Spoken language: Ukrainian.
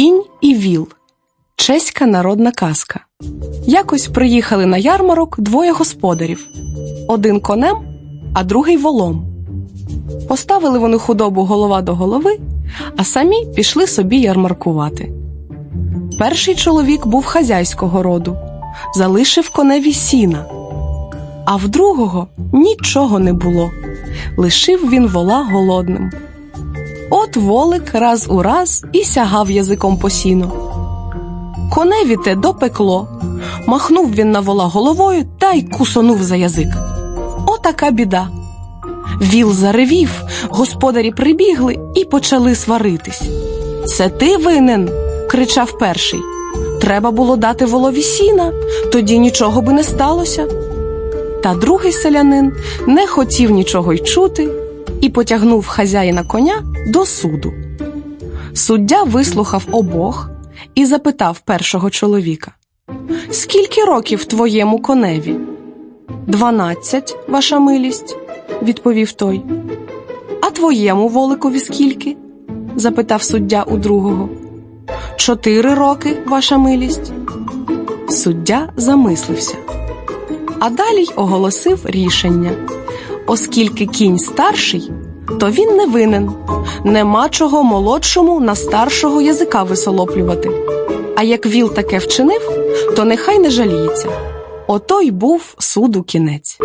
Кінь і віл. Чеська народна казка. Якось приїхали на ярмарок двоє господарів: один конем, а другий волом. Поставили вони худобу голова до голови, а самі пішли собі ярмаркувати. Перший чоловік був хазяйського роду, залишив коневі сіна, а в другого нічого не було. Лишив він вола голодним. От волик раз у раз і сягав язиком по сіну. Коневі те допекло. Махнув він на вола головою та й кусонув за язик. Отака біда. Віл заревів, господарі прибігли і почали сваритись. Це ти винен. кричав перший. Треба було дати волові сіна, тоді нічого би не сталося. Та другий селянин не хотів нічого й чути і потягнув хазяїна коня до суду. Суддя вислухав обох і запитав першого чоловіка: Скільки років твоєму коневі? Дванадцять, ваша милість, відповів той. А твоєму воликові скільки? запитав суддя у другого. Чотири роки, ваша милість. Суддя замислився. А далі й оголосив рішення. Оскільки кінь старший, то він не винен. Нема чого молодшому на старшого язика висолоплювати. А як віл таке вчинив, то нехай не жаліється. Ото й був суду кінець.